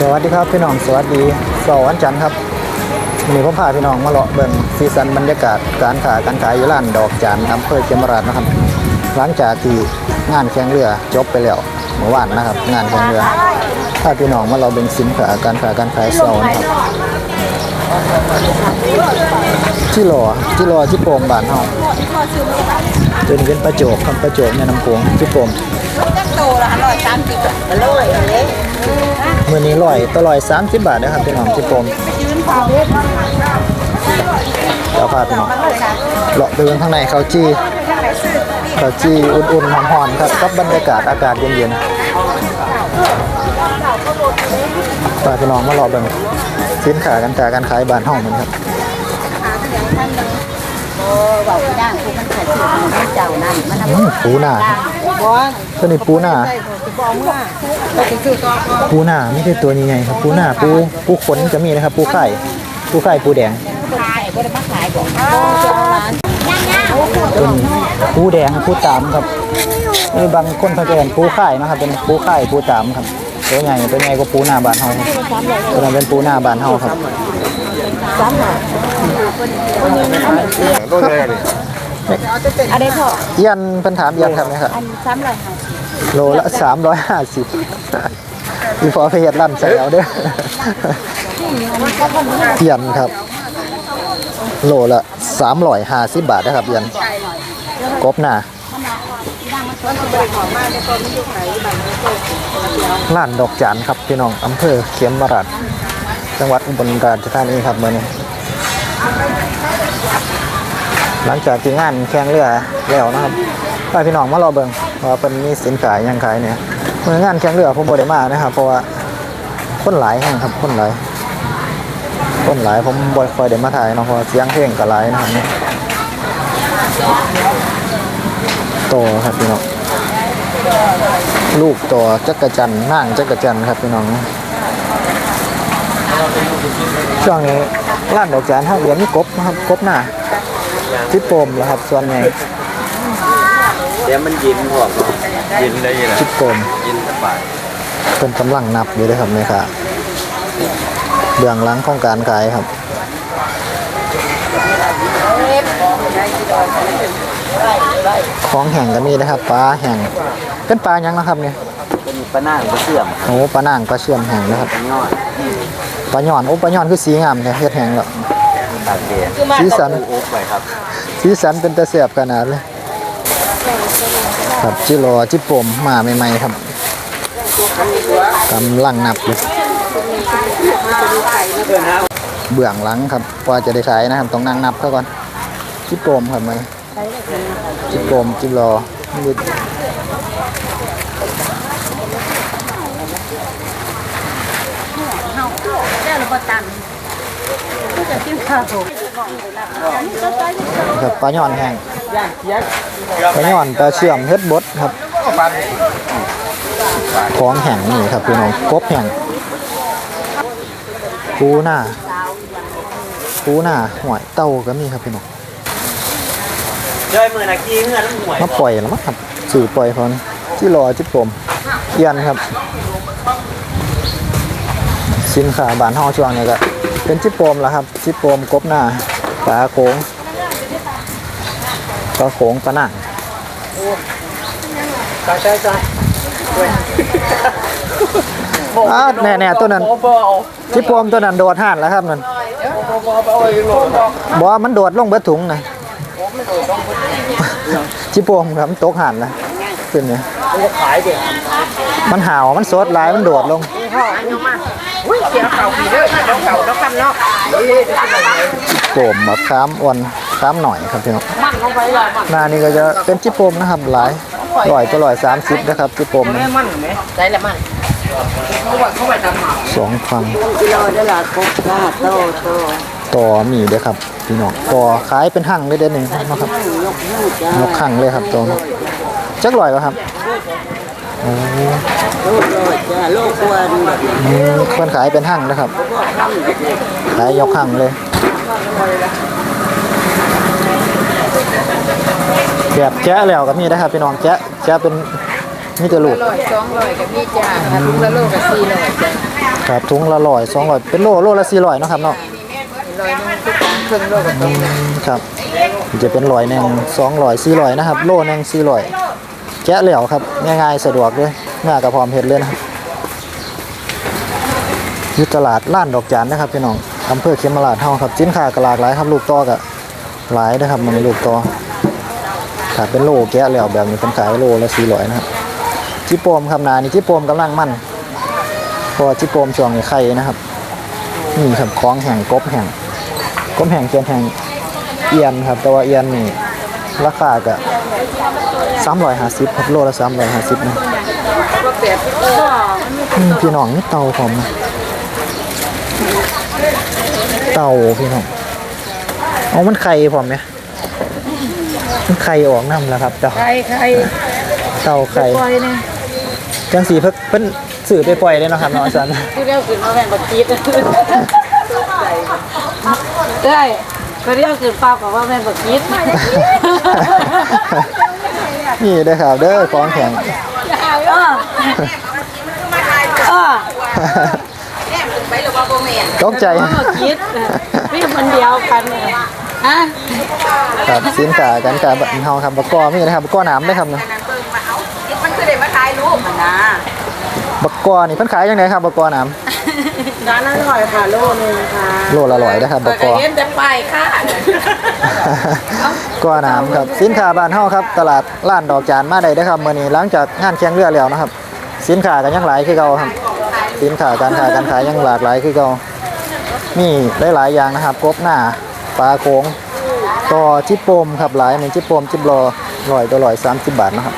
สวัสดีครับพี่น้องสวัสดีสาร์วันจันทร์ครับวันนี้ผมพาพี่น้องมาเลาะเบิ่งซีซันบรรยากาศการขายการขายอยู่ร้านดอกจานอำเภอเขมราชนะครับ หลังจากที่งานแข่งเรือจบไปแล้วเมื่อวานนะครับ งานแข่งเรือพาพี่น้องมาเราเบิ่งสินค้าการขายการขายเสานะครับที่รอที่รอที่โป่งบานเฮาจนเป็นประโจกครับประโจกแม่น้ำโขงที่โป่งจักโตละร้อยสามสิบละร้อยเลย มื่อนี้ร้อยต่อร้อยสามสิบบาทนะครับพี่น้องที่โป่งยืนเผาเดี๋ยวพาพี่น้องเลาะเบิ่งข้างในเขาจี้เขาจี้อุ่นๆหอมๆครับกับบรรยากาศอากาศเย็นๆพาพี่น้องมาเลาะเบิ่งสินค้ากันจากการขายบ้านห้องมันครับ เบาด่างผู้มันขายถือของเจ้านั่นมันอื้อปูหน้าบ่ตัวนี้ปูหน้า ใส่ของที่บอกว่าไปซื้อต่อก็ปูหน้าไม่ใช่ตัวนี้ไงครับปูหน้าปูปูขนจะมีนะครับ ปูไข่ปูไข่ปูแดงขายบ่ได้มาขายบ่เจ้าร้านตัวนี้ปูแดงปูตามครับนี่บางคนเขาจะเห็นปูไข่นะครับ เป็นปูไข่ปูตามครับ ตัวใหญ่ตัวใหญ่กว่าปูหน้าบ้านเฮาครับตัวนั้นเป็นปูหน้าบ้านเฮาครับ ต้นอะไรนี่อันนี้พอยันเป็นถามยันครับไหมครับอันซ้ำเลยโลละสามร้อยห้าสิบอีพอไปเฮ็ดลั่นใส่เอาเด้อยันครับ โลละสามร้อยห้าสิบบาทนะครับยันกบหน้าร้านดอกจานครับพี่น้องอำเภอเขียมราชจังหวัดอุบลราชธานีครับเมื่อนี้ หลังจากที่งานแข่งเรือแล้วนะครับไปพี่น้องมารอเบิงว่าเป็นมีสินค้าหยังขายเนี่ยเมื่องานแข่งเรือผมบ่ได้มานะครับเพราะว่าคนหลายแห่งครับคนหลายคนหลายผมบ่ค่อยได้มาถ่ายเนาะเพราะเสียงเพลงก็หลายนะครับเนี่ยโตครับพี่น้องลูกตัวจักรจันทร์นางจักรจันครับพี่น้อง ช่วงนี้ร้านดอกจานห้าเหรียญมีกบนะครับกบหน้าที่โปมแล้วครับส่วนใหญ่เดี๋ยวมันยินพวกยินได้ยังไงที่โปมยินสบายเป็นกำลังนับอยู่เลยครับเนี่ยค่ะเบื้องหลังของการขายครับของแห่งก็มีนะครับปลาแห่งเป็นปลาหยังนะครับเนี่ยเป็นปลาหน้าปลาเสื่อมโอ้ปลานางปลาเชื่อมแห่งนะครับ ปลาย่อยปลาหย่อนโอ้ปลาหย่อนคือสีงามเนี่ยเฮ็ดแห่งแล้ว ตากเดียสีสันอุบไปครับสีสันเป็นตะเสียบขนาดเลยครับจิโรอจิโปมมาใหม่ๆครับกำลังนับเลยเบื้องหลังครับกว่าจะได้ขายนะครับต้องนั่งนับเขาก่อนจิโปมครับมันจิโปมจิรอนี่ เฮา เจ้าระบ่ตันก็จะกินข้าวครับปลาหย่อนแห้งปลาหย่อนปลาเชื่อมเฮ็ดบดครับของแห้งนี่ครับพี่น้องกบแห้งปูหน้าปูหน้าหอยเต้าก็มีครับพี่น้องย่อยมือนักกี้เงื่อนหวยมาปล่อยแล้วมั้งครับสื่อปล่อยพอนที่รอจิโปมเอียนครับ สินค้าบ้านเฮาช่วงนี้ก็เป็นจิโปมแล้วครับ จิโปมกบหน้าปลาโขงปลาโขงปลาหนังใช่ใช่ใช่อ้าวแน่ๆตัวนั้นจิโปมตัวนั้นโดดห่านแล้วครับนั่นบอกว่ามันโดดลงเบิดถุงนะจิโปมครับมันตกห่านแล้วขึ้นเนี่ยขายเด็กมันห่าวมันสดหลายมันโดดลง อุ้ยเสียเข่าผีเด้อเดี๋ยวเข่าแล้วกันเนาะโปมมะขามอ่อนขามหน่อยครับพี่น้องมันลงไปละมันหน้านี่ก็จะเป็นจิโปมนะครับหลายร้อยตัวร้อยสามสิบนะครับจิโปมนะมันไหมใส่ละมันเขาว่าเขาไปทำหมาสองฟังกิโลได้ละกุ๊กกาโตโตต่อมีเด้อครับพี่น้องต่อขายเป็นหั่งเลยเด้อหนึ่งนะครับยกนิ้วจ้ายกหั่งเลยครับตัวนี้จักร้อยวะครับ โอ้โลกโลดจ้าโลกควรอืมเพิ่นขายเป็นหั่งนะครับขายยกหั่งเลยแบบแกะแล้วก็มีนะครับพี่น้องแกะแกะเป็นมีแต่ลูก ร้อยสองร้อยกับมีจ้าถ้าลูกละโลกับสี่ร้อยจ้าครับถุงละร้อยสองร้อยเป็นโลโลละสี่ร้อยเนาะครับเนาะลอยนึงครึ่งโลกับอืมครับ จะเป็นร้อยหนึ่งสองร้อยสี่ร้อยนะครับ โลหนึ่งสี่ร้อย แกะเหลวครับ ง่ายๆ สะดวกเลยง่ายกับพร้อมเห็ดเลยนะยู่ตลาดล้านดอกจานนะครับพี่น้องอำเภอเขมราชเฮาครับสินค้ากหลากหลายครับลูกตอกับหลายนะครับมันลูกตอถ้าเป็นโลแกะเหลวแบบนี้เป็นขายโลละสี่ร้อยนะครับจิโปมครับนานี่จิโปมกำลังมั่นพอจิโปมช่วงไข่นะครับนี่ครับของแห่งกบแห่งกบแห่งเกียนแห่งเอียนครับแต่ว่าเอียนนี่ ราคาก็สามร้อยห้าสิบครับโลละสามร้อยห้าสิบนะอืมพี่น้องนี่เตาผมนะเตาพี่น้องเอามันไข่ผมเนี่ยมันไข่ออกน้ำแล้วครับเจ้าใครใครเตาไข่ปล่อยเนี่ยจังสีเพิ่นเพิ่นสื่อไปปล่อยเลยเนาะครับเนาะอาจารย์กูเรียกขึ้นมาแม่งบักกีดได้ ก็เรียกขึ้นป้าบอกว่าแม่งบักกีดนี่เด้อครับเด้อของแข็ง เออเออตกใจ บักกีดพี่คนเดียวกันฮะครับสินค้าการค้าบัตรเฮาครับบักกอมีนะครับบักกอน้ำได้ครับนะมันคือเด็กมาถ่ายรูปมันนะบักกอนี่เพิ่นขายยังไงครับบักกอน้ ร้านอร่อยค่ะโลนึงค่ะำโลละร้อยนะครับบักกอเห็นแต่ป้ายค่ะกอน้ำครับสินค้าบ้านเฮาครับ ตลาดร้านดอกจานมาได้เด้อครับมื้อนี้หลังจากงานแข่งเรือแล้วนะครับ สินค้าก็ยังหลายคือเก่าครับ สินค้าการค้าการขายยังหลากหลายคือเก่ามีหลายๆอย่างนะครับกบหน้าปลาโขงต่อจิปโปมครับหลายหนึ่งจิปโปมจิบรอร้อยตัวร้อยสามสิบบาทนะครับ